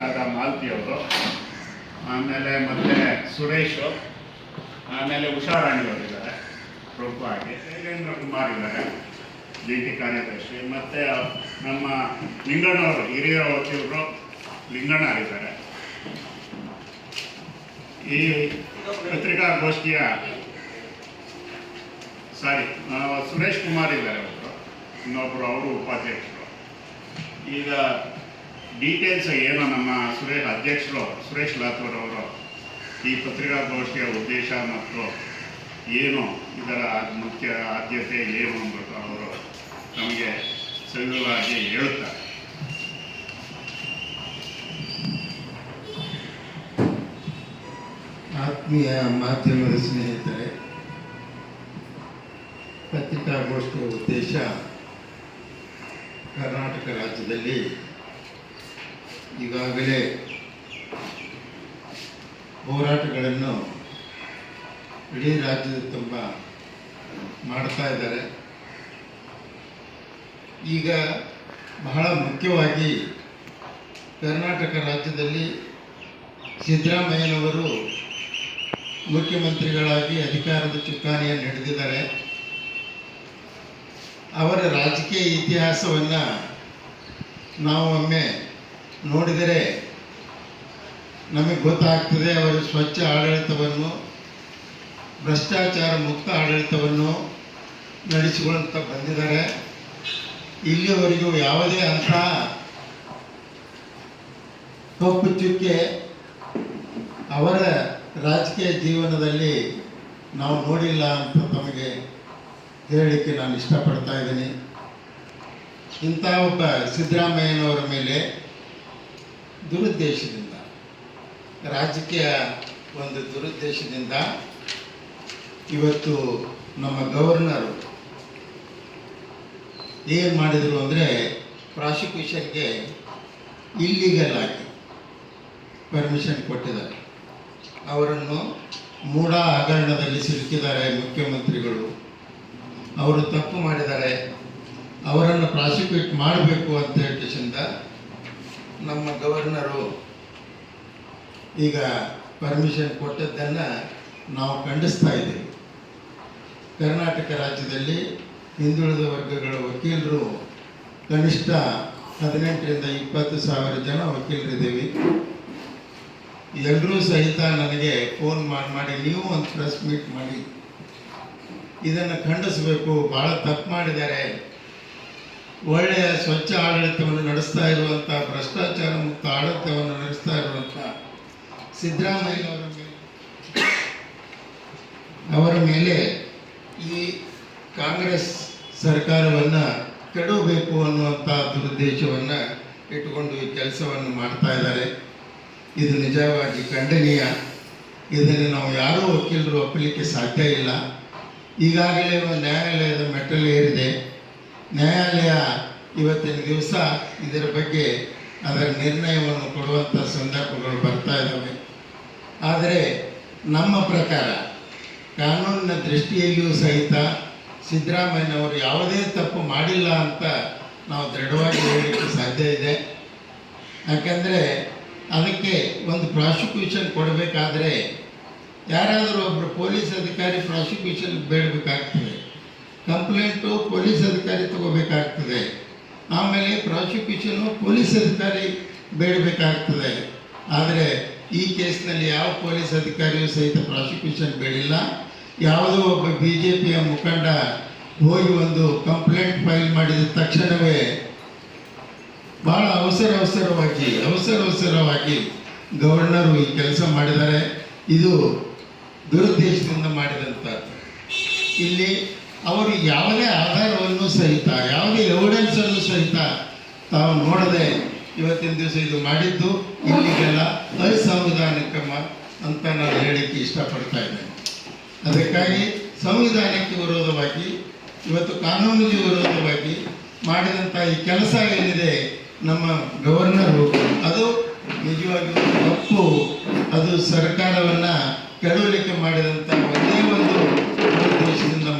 ಮಾಲ್ತಿಯವರು ಅವರು. ಆಮೇಲೆ ಮತ್ತೆ ಸುರೇಶು ಆಮೇಲೆ ಉಷಾರಾಣಿ ಅವರಿದ್ದಾರೆ ಪ್ರಮುಖ ಆಗಿ ಶೈಲೇಂದ್ರ ಕುಮಾರ್ ಇದ್ದಾರೆ. ಡಿ ಟಿ ಕಾರ್ಯದರ್ಶಿ. ಮತ್ತೆ ನಮ್ಮ ಲಿಂಗಣ್ಣವರು ಹಿರಿಯ ವಕೀಲರು ಲಿಂಗಣ್ಣರಿದ್ದಾರೆ. ಈ ಪತ್ರಿಕಾಗೋಷ್ಠಿಯ ಸಾರಿ ಸುರೇಶ್ ಕುಮಾರ್ ಇದ್ದಾರೆ ಒಬ್ಬರು ಇನ್ನೊಬ್ಬರು ಅವರು ಉಪಾಧ್ಯಕ್ಷರು. ಈಗ ಡೀಟೇಲ್ಸ್ ಏನು? ನಮ್ಮ ಸುರೇಶ್ ಅಧ್ಯಕ್ಷರು, ಸುರೇಶ್ ಲಾಥೋರ್ ಅವರು ಈ ಪತ್ರಿಕಾಗೋಷ್ಠಿಯ ಉದ್ದೇಶ ಮತ್ತು ಏನು, ಇದರ ಮುಖ್ಯ ಆದ್ಯತೆ ಏನು ಅಂದ್ಬಿಟ್ಟು ಅವರು ನಮಗೆ ಸವಿವರವಾಗಿ ಹೇಳುತ್ತಾರೆ. ಆತ್ಮೀಯ ಮಾಧ್ಯಮದ ಸ್ನೇಹಿತರೆ, ಪತ್ರಿಕಾಗೋಷ್ಠಿಯ ಉದ್ದೇಶ ಕರ್ನಾಟಕ ರಾಜ್ಯದಲ್ಲಿ ಈಗಾಗಲೇ ಹೋರಾಟಗಳನ್ನು ಇಡೀ ರಾಜ್ಯದ ತುಂಬ ಮಾಡ್ತಾ ಇದ್ದಾರೆ. ಈಗ ಬಹಳ ಮುಖ್ಯವಾಗಿ ಕರ್ನಾಟಕ ರಾಜ್ಯದಲ್ಲಿ ಸಿದ್ದರಾಮಯ್ಯನವರು ಮುಖ್ಯಮಂತ್ರಿಗಳಾಗಿ ಅಧಿಕಾರದ ಚುಕ್ಕಾಣಿಯನ್ನು ಹಿಡಿದಿದ್ದಾರೆ. ಅವರ ರಾಜಕೀಯ ಇತಿಹಾಸವನ್ನು ನಾವು ಒಮ್ಮೆ ನೋಡಿದರೆ ನಮಗೆ ಗೊತ್ತಾಗ್ತದೆ ಅವರು ಸ್ವಚ್ಛ ಆಡಳಿತವನ್ನು, ಭ್ರಷ್ಟಾಚಾರ ಮುಕ್ತ ಆಡಳಿತವನ್ನು ನಡೆಸಿಕೊಳ್ಳುತ್ತಾ ಬಂದಿದ್ದಾರೆ. ಇಲ್ಲಿಯವರೆಗೂ ಯಾವುದೇ ಅಂಥ ಕಪ್ಪು ಅವರ ರಾಜಕೀಯ ಜೀವನದಲ್ಲಿ ನಾವು ನೋಡಿಲ್ಲ ಅಂತ ತಮಗೆ ಹೇಳಲಿಕ್ಕೆ ನಾನು ಇಷ್ಟಪಡ್ತಾ ಇದ್ದೀನಿ. ಇಂಥ ಒಬ್ಬ ಸಿದ್ದರಾಮಯ್ಯನವರ ಮೇಲೆ ದುರುದ್ದೇಶದಿಂದ, ರಾಜಕೀಯ ಒಂದು ದುರುದ್ದೇಶದಿಂದ ಇವತ್ತು ನಮ್ಮ ಗವರ್ನರು ಏನು ಮಾಡಿದರು ಅಂದರೆ ಪ್ರಾಸಿಕ್ಯೂಷನ್ಗೆ ಇಲ್ಲಿಗಲ್ ಆಗಿ ಪರ್ಮಿಷನ್ ಕೊಟ್ಟಿದ್ದಾರೆ. ಅವರನ್ನು ಮೂಢ ಹಗರಣದಲ್ಲಿ ಸಿಲುಕಿದ್ದಾರೆ ಮುಖ್ಯಮಂತ್ರಿಗಳು. ಅವರು ತಪ್ಪು ಮಾಡಿದ್ದಾರೆ. ಅವರನ್ನು ಪ್ರಾಸಿಕ್ಯೂಟ್ ಮಾಡಬೇಕು ಅಂತ ಹೇಳಿಕೆಸಿಂದ ನಮ್ಮ ಗವರ್ನರು ಈಗ ಪರ್ಮಿಷನ್ ಕೊಟ್ಟದ್ದನ್ನು ನಾವು ಖಂಡಿಸ್ತಾ ಇದ್ದೀವಿ. ಕರ್ನಾಟಕ ರಾಜ್ಯದಲ್ಲಿ ಹಿಂದುಳಿದ ವರ್ಗಗಳ ವಕೀಲರು ಕನಿಷ್ಠ ಹದಿನೆಂಟರಿಂದ ಇಪ್ಪತ್ತು ಸಾವಿರ ಜನ ವಕೀಲರಿದ್ದೀವಿ. ಎಲ್ಲರೂ ಸಹಿತ ನನಗೆ ಫೋನ್ ಮಾಡಿ ಮಾಡಿ, ನೀವು ಒಂದು ಪ್ರೆಸ್ ಮೀಟ್ ಮಾಡಿ. ಇದನ್ನು ಖಂಡಿಸಬೇಕು, ಭಾಳ ತಪ್ಪು ಮಾಡಿದ್ದಾರೆ. ಒಳ್ಳೆಯ ಸ್ವಚ್ಛ ಆಡಳಿತವನ್ನು ನಡೆಸ್ತಾ ಇರುವಂಥ ಭ್ರಷ್ಟಾಚಾರ ಮುಕ್ತ ಆಡಳಿತವನ್ನು ನಡೆಸ್ತಾ ಇರುವಂಥ ಸಿದ್ದರಾಮಯ್ಯನವರ ಮೇಲೆ, ಅವರ ಮೇಲೆ ಈ ಕಾಂಗ್ರೆಸ್ ಸರ್ಕಾರವನ್ನು ಕೆಡಬೇಕು ಅನ್ನುವಂಥ ದುರುದ್ದೇಶವನ್ನು ಇಟ್ಟುಕೊಂಡು ಈ ಕೆಲಸವನ್ನು ಮಾಡ್ತಾ ಇದ್ದಾರೆ. ಇದು ನಿಜವಾಗಿ ಖಂಡನೀಯ. ಇದನ್ನು ನಾವು ಯಾರೂ ವಕೀಲರು ಒಪ್ಪಲಿಕ್ಕೆ ಸಾಧ್ಯ ಇಲ್ಲ. ಈಗಾಗಲೇ ನ್ಯಾಯಾಲಯದ ಮೆಟ್ಟಲು ಏರಿದೆ ನ್ಯಾಯಾಲಯ ಇವತ್ತಿನ ದಿವಸ ಇದರ ಬಗ್ಗೆ ಅದರ ನಿರ್ಣಯವನ್ನು ಕೊಡುವಂಥ ಸಂದರ್ಭಗಳು ಬರ್ತಾ ಇದ್ದಾವೆ. ಆದರೆ ನಮ್ಮ ಪ್ರಕಾರ ಕಾನೂನಿನ ದೃಷ್ಟಿಯಲ್ಲಿಯೂ ಸಹಿತ ಸಿದ್ದರಾಮಯ್ಯನವರು ಯಾವುದೇ ತಪ್ಪು ಮಾಡಿಲ್ಲ ಅಂತ ನಾವು ದೃಢವಾಗಿ ಹೇಳಲಿಕ್ಕೆ ಸಾಧ್ಯ ಇದೆ. ಯಾಕಂದರೆ ಅದಕ್ಕೆ ಒಂದು ಪ್ರಾಸಿಕ್ಯೂಷನ್ ಕೊಡಬೇಕಾದ್ರೆ ಯಾರಾದರೂ ಒಬ್ಬರು ಪೊಲೀಸ್ ಅಧಿಕಾರಿ ಪ್ರಾಸಿಕ್ಯೂಷನ್ ಬೇಡಬೇಕಾಗ್ತದೆ. ಕಂಪ್ಲೇಂಟು ಪೊಲೀಸ್ ಅಧಿಕಾರಿ ತಗೋಬೇಕಾಗ್ತದೆ. ಆಮೇಲೆ ಪ್ರಾಸಿಕ್ಯೂಷನು ಪೊಲೀಸ್ ಅಧಿಕಾರಿ ಬೇಡಬೇಕಾಗ್ತದೆ. ಆದರೆ ಈ ಕೇಸ್ನಲ್ಲಿ ಯಾವ ಪೊಲೀಸ್ ಅಧಿಕಾರಿಯೂ ಸಹಿತ ಪ್ರಾಸಿಕ್ಯೂಷನ್ ಬೇಡಿಲ್ಲ. ಯಾವುದೋ ಒಬ್ಬ ಬಿ ಜೆ ಪಿಯ ಮುಖಂಡ ಹೋಗಿ ಒಂದು ಕಂಪ್ಲೇಂಟ್ ಫೈಲ್ ಮಾಡಿದ ತಕ್ಷಣವೇ ಭಾಳ ಅವಸರ ಅವಸರವಾಗಿ ಅವಸರ ಅವಸರವಾಗಿ ಗವರ್ನರು ಈ ಕೆಲಸ ಮಾಡಿದ್ದಾರೆ. ಇದು ದುರುದ್ದೇಶದಿಂದ ಮಾಡಿದಂಥ ಇಲ್ಲಿ ಅವರು ಯಾವುದೇ ಆಧಾರವನ್ನು ಸಹಿತ, ಯಾವುದೇ ಎವಿಡೆನ್ಸನ್ನು ಸಹಿತ ತಾವು ನೋಡದೆ ಇವತ್ತಿನ ದಿವಸ ಇದು ಮಾಡಿದ್ದು, ಇಲ್ಲಿಗೆಲ್ಲ ಅಸಂವಿಧಾನಿಕ ಅಂತ ನಾನು ಹೇಳಿಕ್ಕೆ ಇಷ್ಟಪಡ್ತಾ ಇದ್ದೇನೆ. ಅದಕ್ಕಾಗಿ ಸಂವಿಧಾನಕ್ಕೆ ವಿರೋಧವಾಗಿ, ಇವತ್ತು ಕಾನೂನಿಗೆ ವಿರೋಧವಾಗಿ ಮಾಡಿದಂಥ ಈ ಕೆಲಸ ಏನಿದೆ ನಮ್ಮ ಗವರ್ನರು ಅದು ನಿಜವಾಗಿ ತಪ್ಪು. ಅದು ಸರ್ಕಾರವನ್ನು ಕೆಡವಲಿಕ್ಕೆ ಮಾಡಿದಂಥ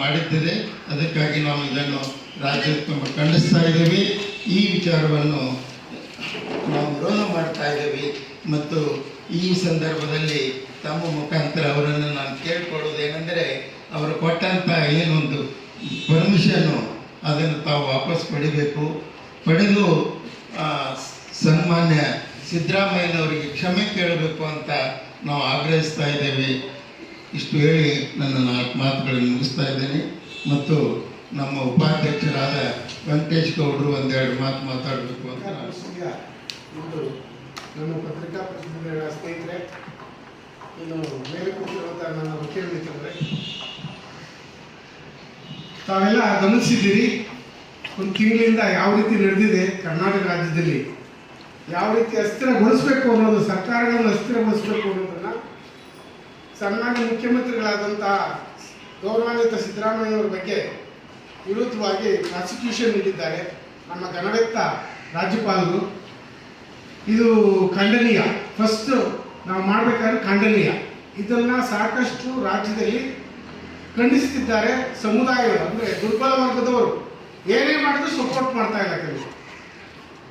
ಉದ್ದೇಶದಿಂದ ಅದಕ್ಕಾಗಿ ನಾವು ಇದನ್ನು ರಾಜ್ಯೋತ್ತಮ ಖಂಡಿಸ್ತಾ ಇದ್ದೀವಿ. ಈ ವಿಚಾರವನ್ನು ನಾವು ವಿರೋಧ ಮಾಡ್ತಾ ಇದ್ದೀವಿ. ಮತ್ತು ಈ ಸಂದರ್ಭದಲ್ಲಿ ತಮ್ಮ ಮುಖಾಂತರ ಅವರನ್ನು ನಾನು ಕೇಳ್ಕೊಳ್ಳೋದೇನೆಂದರೆ ಅವರು ಕೊಟ್ಟಂಥ ಏನೊಂದು ಪರ್ಮಿಷನ್ನು ಅದನ್ನು ತಾವು ವಾಪಸ್ ಪಡಿಬೇಕು. ಪಡೆದು ಸನ್ಮಾನ್ಯ ಸಿದ್ದರಾಮಯ್ಯನವರಿಗೆ ಕ್ಷಮೆ ಕೇಳಬೇಕು ಅಂತ ನಾವು ಆಗ್ರಹಿಸ್ತಾ ಇದ್ದೇವೆ. ಇಷ್ಟು ಹೇಳಿ ನನ್ನ ನಾಲ್ಕು ಮಾತುಗಳನ್ನು ಮುಗಿಸ್ತಾ ಇದ್ದೇನೆ. ಮತ್ತು ನಮ್ಮ ಉಪಾಧ್ಯಕ್ಷರಾದ ವೆಂಕಟೇಶ್ ಗೌಡರು ಒಂದೆರಡು ಮಾತು ಮಾತಾಡಬೇಕು ಅಂತ ನಾನು ಪತ್ರಿಕಾ ಇಂದು ನಮ್ಮ ಪತ್ರಿಕಾ ಪ್ರತಿನಿಧಿಗಳ ಸ್ನೇಹಿತರೆ, ಇನ್ನು ಮೇಲೆ ಕೂತಿರುವಂಥ ನನ್ನ ವಕೀಲ ಮಿತ್ರರೇ, ತಾವೆಲ್ಲ ಗಮನಿಸಿದ್ದೀರಿ, ಒಂದು ತಿಂಗಳಿಂದ ಯಾವ ರೀತಿ ನಡೆದಿದೆ ಕರ್ನಾಟಕ ರಾಜ್ಯದಲ್ಲಿ, ಯಾವ ರೀತಿ ಅಸ್ಥಿರಗೊಳಿಸಬೇಕು ಅನ್ನೋದು ಸರ್ಕಾರಗಳನ್ನು ಅಸ್ಥಿರಗೊಳಿಸಬೇಕು ಅನ್ನೋದನ್ನ ಸನ್ಮಾನ್ಯ ಮುಖ್ಯಮಂತ್ರಿಗಳಾದಂತಹ ಗೌರವಾನ್ವಿತ ಸಿದ್ದರಾಮಯ್ಯನವರ ಬಗ್ಗೆ ವಿರುದ್ಧವಾಗಿ ಪ್ರಾಸಿಕ್ಯೂಷನ್ ನೀಡಿದ್ದಾರೆ ನಮ್ಮ ಗಣವೆತ್ತ ರಾಜ್ಯಪಾಲರು. ಇದು ಖಂಡನೀಯ. ಫಸ್ಟ್ ನಾವು ಮಾಡಬೇಕಾದ್ರೆ ಖಂಡನೀಯ. ಇದನ್ನ ಸಾಕಷ್ಟು ರಾಜ್ಯದಲ್ಲಿ ಖಂಡಿಸುತ್ತಿದ್ದಾರೆ ಸಮುದಾಯಗಳು, ಅಂದರೆ ದುರ್ಬಲ ವರ್ಗದವರು. ಏನೇ ಮಾಡಿದ್ರು ಸಪೋರ್ಟ್ ಮಾಡ್ತಾ ಇಲ್ಲ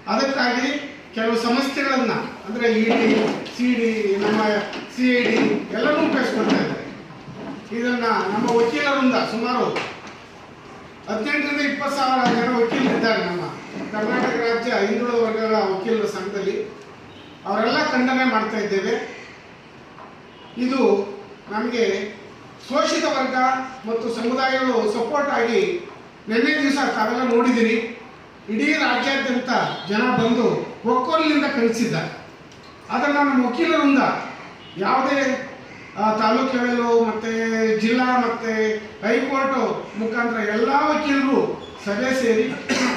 ಅದಕ್ಕಾಗಿ ಕೆಲವು ಸಮಸ್ಯೆಗಳನ್ನ, ಅಂದರೆ ಇ ಡಿ ಸಿ ಡಿ ನಮ್ಮ ಸಿ ಐ ಡಿ ಎಲ್ಲನೂ ಉಪಯೋಗಿಸ್ಕೊಳ್ತಾ ಇದ್ದಾರೆ. ಇದನ್ನ ನಮ್ಮ ವಕೀಲರಿಂದ ಸುಮಾರು ಹದಿನೆಂಟರಿಂದ ಇಪ್ಪತ್ತು ಸಾವಿರ ಜನ ವಕೀಲರಿದ್ದಾರೆ ನಮ್ಮ ಕರ್ನಾಟಕ ರಾಜ್ಯ ಹಿಂದುಳಿದ ವರ್ಗಗಳ ವಕೀಲರ ಸಂಘದಲ್ಲಿ. ಅವರೆಲ್ಲ ಖಂಡನೆ ಮಾಡ್ತಾ ಇದ್ದೇವೆ. ಇದು ನಮಗೆ ಶೋಷಿತ ವರ್ಗ ಮತ್ತು ಸಮುದಾಯಗಳು ಸಪೋರ್ಟ್ ಆಗಿ ನಿನ್ನೆ ದಿವಸ ತಾವೆಲ್ಲ ನೋಡಿದ್ದೀರಿ ಇಡೀ ರಾಜ್ಯಾದ್ಯಂತ ಜನ ಬಂದು ಒಕ್ಕೊಲಿನಿಂದ ಕಲಿಸಿದ್ದ ಆದರೆ ನಮ್ಮ ವಕೀಲರಿಂದ ಯಾವುದೇ ತಾಲೂಕು ಮತ್ತು ಜಿಲ್ಲಾ ಮತ್ತು ಹೈಕೋರ್ಟು ಮುಖಾಂತರ ಎಲ್ಲ ವಕೀಲರು ಸಭೆ ಸೇರಿ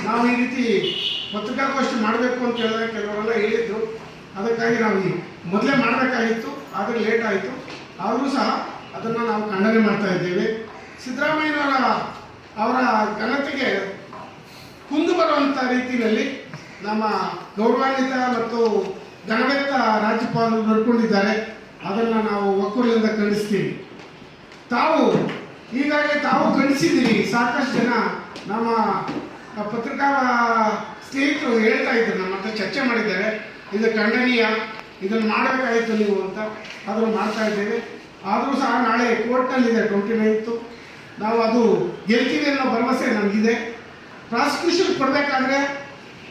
ನಾವು ಈ ರೀತಿ ಪತ್ರಿಕಾಗೋಷ್ಠಿ ಮಾಡಬೇಕು ಅಂತ ಹೇಳಿದ್ರೆ ಕೆಲವರೆಲ್ಲ ಹೇಳಿದರು. ಅದಕ್ಕಾಗಿ ನಾವು ಮೊದಲೇ ಮಾಡಬೇಕಾಗಿತ್ತು, ಆದರೆ ಲೇಟ್ ಆಯಿತು. ಆದರೂ ಸಹ ಅದನ್ನು ನಾವು ಖಂಡನೆ ಮಾಡ್ತಾ ಇದ್ದೇವೆ. ಸಿದ್ದರಾಮಯ್ಯನವರ ಅವರ ಘನತೆಗೆ ಕುಂದು ಬರುವಂಥ ರೀತಿಯಲ್ಲಿ ನಮ್ಮ ಗೌರವಾನ್ವಿತ ಮತ್ತು ಘನವೆತ್ತ ರಾಜ್ಯಪಾಲರು ನಡ್ಕೊಂಡಿದ್ದಾರೆ. ಅದನ್ನು ನಾವು ಒಕ್ಕೂರಿನಿಂದ ಖಂಡಿಸ್ತೀವಿ. ತಾವು, ಈಗಾಗಲೇ ತಾವು ಖಂಡಿಸಿದ್ದೀರಿ. ಸಾಕಷ್ಟು ಜನ ನಮ್ಮ ಪತ್ರಿಕಾ ಸ್ನೇಹಿತರು ಹೇಳ್ತಾ ಇದ್ರು, ನಮ್ಮ ಹತ್ರ ಚರ್ಚೆ ಮಾಡಿದ್ದಾರೆ. ಇದು ಖಂಡನೀಯ, ಇದನ್ನು ಮಾಡಬೇಕಾಯಿತು ನೀವು ಅಂತ ಅದನ್ನು ಮಾಡ್ತಾ ಇದ್ದೇವೆ. ಆದರೂ ಸಹ ನಾಳೆ ಕೋರ್ಟ್ನಲ್ಲಿದೆ ಟ್ವೆಂಟಿ ನೈನ್ತು. ನಾವು ಅದು ಗೆಲ್ತೀವಿ ಅನ್ನೋ ಭರವಸೆ ನಮಗಿದೆ. ಪ್ರಾಸಿಕ್ಯೂಷನ್ ಕೊಡಬೇಕಾದ್ರೆ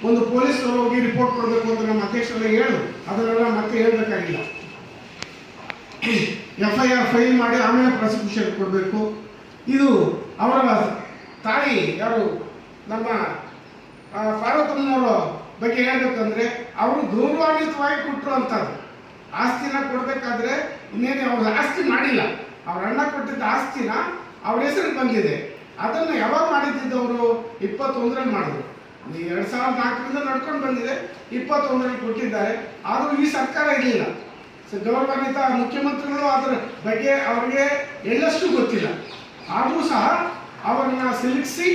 ಒಂದು ಪೊಲೀಸರು ಹೋಗಿ ರಿಪೋರ್ಟ್ ಕೊಡಬೇಕು ಅಂತ ನಮ್ಮ ಅಧ್ಯಕ್ಷರಲ್ಲಿ ಹೇಳು. ಅದನ್ನೆಲ್ಲ ಮತ್ತೆ ಹೇಳಬೇಕಾಗಿಲ್ಲ. ಎಫ್ ಐ ಆರ್ ಫೈಲ್ ಮಾಡಿ ಆಮೇಲೆ ಪ್ರಾಸಿಕ್ಯೂಷನ್ ಕೊಡಬೇಕು. ಇದು ಅವರ ತಾಯಿ ಯಾರು? ನಮ್ಮ ಪಾರ್ವತಮ್ಮನವರ ಬಗ್ಗೆ ಹೇಳ್ಬೇಕಂದ್ರೆ ಅವರು ಗೌರವಾನ್ವಿತವಾಗಿ ಕೊಟ್ಟರು ಅಂತದ್ದು. ಆಸ್ತಿನ ಕೊಡಬೇಕಾದ್ರೆ ಇನ್ನೇನು ಅವ್ರ ಆಸ್ತಿ ಮಾಡಿಲ್ಲ. ಅವ್ರ ಅಣ್ಣ ಕೊಟ್ಟಿದ್ದ ಆಸ್ತಿನ ಅವ್ರ ಹೆಸರಿಗೆ ಬಂದಿದೆ. ಅದನ್ನು ಯಾವಾಗ ಮಾಡಿದ್ದವರು ಇಪ್ಪತ್ತೊಂದರಲ್ಲಿ ಮಾಡಿದ್ರು. ಎರಡು ಸಾವಿರದ ನಾಲ್ಕರಿಂದ ನಡ್ಕೊಂಡು ಬಂದಿದೆ. ಇಪ್ಪತ್ತೊಂದರಲ್ಲಿ ಕೊಟ್ಟಿದ್ದಾರೆ. ಆದರೂ ಈ ಸರ್ಕಾರ ಇರಲಿಲ್ಲ. ಸೊ ಗೌರವಾನ್ವಿತ ಮುಖ್ಯಮಂತ್ರಿಗಳು ಅದರ ಬಗ್ಗೆ ಅವರಿಗೆ ಎಳ್ಳಷ್ಟು ಗೊತ್ತಿಲ್ಲ. ಆದರೂ ಸಹ ಅವರನ್ನ ಸಿಲುಕಿಸಿ,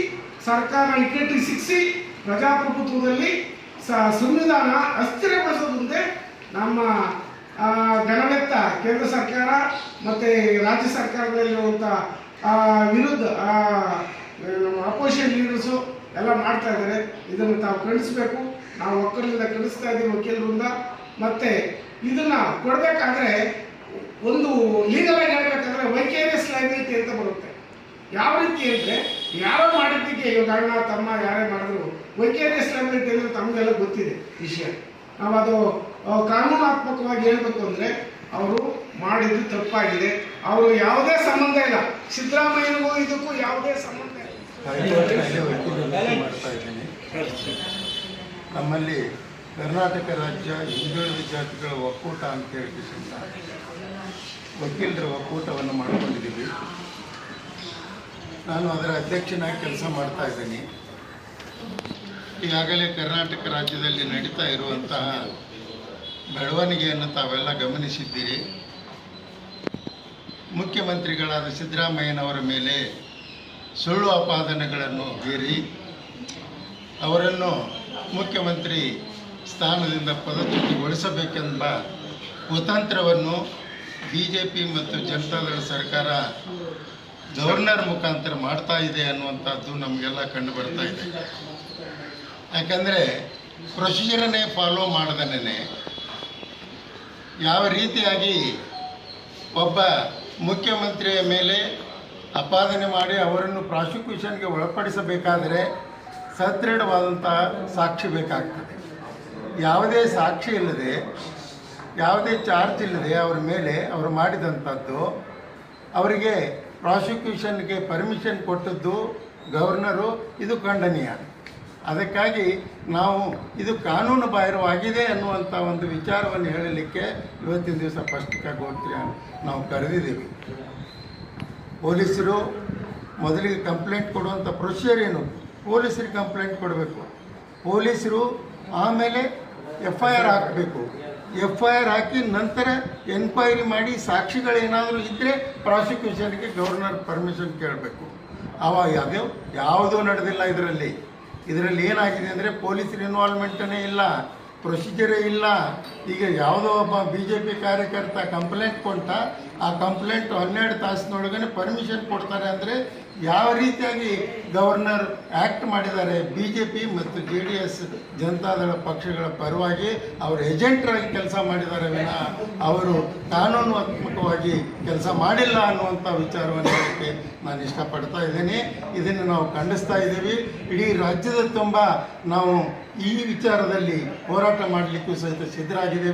ಸರ್ಕಾರ ಇಕ್ಕಟ್ಟಿ ಸಿಕ್ಕಿಸಿ ಪ್ರಜಾಪ್ರಭುತ್ವದಲ್ಲಿ ಸ ಸಂವಿಧಾನ ಅಸ್ಥಿರಗೊಳಿಸೋದು ಮುಂದೆ ನಮ್ಮ ಗಣವೆತ್ತ ಕೇಂದ್ರ ಸರ್ಕಾರ ಮತ್ತು ರಾಜ್ಯ ಸರ್ಕಾರದಲ್ಲಿರುವಂಥ ವಿರುದ್ಧ ಅಪೋಸಿಷನ್ ಲೀಡರ್ಸು ಎಲ್ಲ ಮಾಡ್ತಾ ಇದ್ದಾರೆ. ಇದನ್ನು ತಾವು ಕಳಿಸ್ಬೇಕು ನಾವು ಒಕ್ಕಲಿಂದ ಕಳಿಸ್ತಾ ಇದ್ದೀವಿ ವಕೀಲರಿಂದ ಮತ್ತೆ ಇದನ್ನ ಕೊಡಬೇಕಾದ್ರೆ ಒಂದು ಲೀಗಲ್ ಆಗಿ ಹೇಳ್ಬೇಕಾದ್ರೆ ವೈಕೇರಿಯಸ್ ಲೈಬಿಲಿಟಿ ಅಂತ ಬರುತ್ತೆ. ಯಾವ ರೀತಿ ಅಂದ್ರೆ ಯಾರೋ ಮಾಡಿದ್ದಕ್ಕೆ ಇವಾಗ ಅಣ್ಣ, ತಮ್ಮ ಯಾರೇ ಮಾಡಿದ್ರು ವೈಕೇರಿಯಸ್ ಲೈಬಿಲಿಟಿ ಅಂದರೆ ತಮಗೆಲ್ಲ ಗೊತ್ತಿದೆ ವಿಷಯ. ನಾವು ಅದು ಕಾನೂನಾತ್ಮಕವಾಗಿ ಹೇಳ್ಬೇಕು ಅಂದರೆ ಅವರು ಮಾಡಿದ್ದು ತಪ್ಪಾಗಿದೆ. ಅವರು ಯಾವುದೇ ಸಂಬಂಧ ಇಲ್ಲ. ಸಿದ್ದರಾಮಯ್ಯನಿಗೂ ಇದಕ್ಕೂ ಯಾವುದೇ ಸಂಬಂಧ ಇಲ್ಲ. ನಮ್ಮಲ್ಲಿ ಕರ್ನಾಟಕ ರಾಜ್ಯ ಹಿಂದುಳಿದ ಜಾತಿಗಳ ಒಕ್ಕೂಟ ಅಂತ ಹೇಳ್ತಿದ್ದ ವಕೀಲರ ಒಕ್ಕೂಟವನ್ನು ಮಾಡಿಕೊಂಡಿದ್ದೀವಿ. ನಾನು ಅದರ ಅಧ್ಯಕ್ಷನಾಗಿ ಕೆಲಸ ಮಾಡ್ತಾ ಇದ್ದೀನಿ. ಈಗಾಗಲೇ ಕರ್ನಾಟಕ ರಾಜ್ಯದಲ್ಲಿ ನಡೀತಾ ಇರುವಂತಹ ಬೆಳವಣಿಗೆಯನ್ನು ತಾವೆಲ್ಲ ಗಮನಿಸಿದ್ದೀರಿ. ಮುಖ್ಯಮಂತ್ರಿಗಳಾದ ಸಿದ್ದರಾಮಯ್ಯನವರ ಮೇಲೆ ಸುಳ್ಳು ಆಪಾದನೆಗಳನ್ನು ಹೇರಿ ಅವರನ್ನು ಮುಖ್ಯಮಂತ್ರಿ ಸ್ಥಾನದಿಂದ ಪದಚ್ಯುತಿಗೊಳಿಸಬೇಕೆಂಬ ಕುತಂತ್ರವನ್ನು ಬಿ ಜೆ ಪಿ ಮತ್ತು ಜನತಾದಳ ಸರ್ಕಾರ ಗವರ್ನರ್ ಮುಖಾಂತರ ಮಾಡ್ತಾ ಇದೆ ಅನ್ನುವಂಥದ್ದು ನಮಗೆಲ್ಲ ಕಂಡು ಬರ್ತಾ ಇದೆ. ಯಾಕಂದರೆ ಪ್ರೊಸೀಜರನ್ನೇ ಫಾಲೋ ಮಾಡದನೇ ಯಾವ ರೀತಿಯಾಗಿ ಒಬ್ಬ ಮುಖ್ಯಮಂತ್ರಿಯ ಮೇಲೆ ಅಪಾದನೆ ಮಾಡಿ ಅವರನ್ನು ಪ್ರಾಸಿಕ್ಯೂಷನ್ಗೆ ಒಳಪಡಿಸಬೇಕಾದರೆ ಸದೃಢವಾದಂಥ ಸಾಕ್ಷಿ ಬೇಕಾಗ್ತದೆ. ಯಾವುದೇ ಸಾಕ್ಷಿ ಇಲ್ಲದೆ, ಯಾವುದೇ ಚಾರ್ಜ್ ಇಲ್ಲದೆ ಅವರ ಮೇಲೆ ಅವರು ಮಾಡಿದಂಥದ್ದು ಅವರಿಗೆ ಪ್ರಾಸಿಕ್ಯೂಷನ್ಗೆ ಪರ್ಮಿಷನ್ ಕೊಟ್ಟದ್ದು ಗವರ್ನರು, ಇದು ಖಂಡನೀಯ. ಅದಕ್ಕಾಗಿ ನಾವು ಇದು ಕಾನೂನು ಬಾಹಿರವಾಗಿದೆ ಅನ್ನುವಂಥ ಒಂದು ವಿಚಾರವನ್ನು ಹೇಳಲಿಕ್ಕೆ ಇವತ್ತಿನ ದಿವಸ ಪತ್ರಿಕಾಗೋಷ್ಠಿಯ ನಾವು ಕರೆದಿದ್ದೀವಿ. ಪೊಲೀಸರು ಮೊದಲಿಗೆ ಕಂಪ್ಲೇಂಟ್ ಕೊಡುವಂಥ ಪ್ರೊಸೀಜರ್ ಏನು? ಪೊಲೀಸರಿಗೆ ಕಂಪ್ಲೇಂಟ್ ಕೊಡಬೇಕು. ಪೊಲೀಸರು ಆಮೇಲೆ ಎಫ್ ಐ ಆರ್ ಹಾಕಬೇಕು. ಎಫ್ ಐ ಆರ್ ಹಾಕಿ ನಂತರ ಎನ್ಕ್ವೈರಿ ಮಾಡಿ ಸಾಕ್ಷಿಗಳೇನಾದರೂ ಇದ್ದರೆ ಪ್ರಾಸಿಕ್ಯೂಷನ್ಗೆ ಗವರ್ನರ್ ಪರ್ಮಿಷನ್ ಕೇಳಬೇಕು. ಅವ ಯಾವ್ಯಾವ ಯಾವುದೂ ನಡೆದಿಲ್ಲ ಇದರಲ್ಲಿ. ಇದರಲ್ಲಿ ಏನಾಗಿದೆ ಅಂದರೆ ಪೊಲೀಸರ ಇನ್ವಾಲ್ವ್ಮೆಂಟನೇ ಇಲ್ಲ ಪ್ರೊಸೀಜರೇ ಇಲ್ಲ. ಈಗ ಯಾವುದೋ ಒಬ್ಬ ಬಿ ಜೆ ಪಿ ಕಾರ್ಯಕರ್ತ ಕಂಪ್ಲೇಂಟ್ ಕೊಟ್ಟ ಆ ಕಂಪ್ಲೇಂಟ್ ಹನ್ನೆರಡು ತಾಸಿನೊಳಗನೆ ಪರ್ಮಿಷನ್ ಕೊಡ್ತಾರೆ ಅಂದರೆ ಯಾವ ರೀತಿಯಾಗಿ ಗವರ್ನರ್ ಆ್ಯಕ್ಟ್ ಮಾಡಿದ್ದಾರೆ ಬಿ ಜೆ ಪಿ ಮತ್ತು ಜೆ ಡಿ ಎಸ್ ಜನತಾದಳ ಪಕ್ಷಗಳ ಪರವಾಗಿ ಅವರು ಏಜೆಂಟರಾಗಿ ಕೆಲಸ ಮಾಡಿದ್ದಾರೆ ವಿನ ಅವರು ಕಾನೂನಾತ್ಮಕವಾಗಿ ಕೆಲಸ ಮಾಡಿಲ್ಲ ಅನ್ನುವಂಥ ವಿಚಾರವನ್ನು ಹೇಳಕ್ಕೆ ನಾನು ಇಷ್ಟಪಡ್ತಾ ಇದ್ದೀನಿ. ಇದನ್ನು ನಾವು ಖಂಡಿಸ್ತಾ ಇದ್ದೀವಿ. ಇಡೀ ರಾಜ್ಯದ ತುಂಬ ನಾವು ಈ ವಿಚಾರದಲ್ಲಿ ಹೋರಾಟ ಮಾಡಲಿಕ್ಕೂ ಸಹಿತ ಸಿದ್ಧರಾಗಿದ್ದೇವೆ.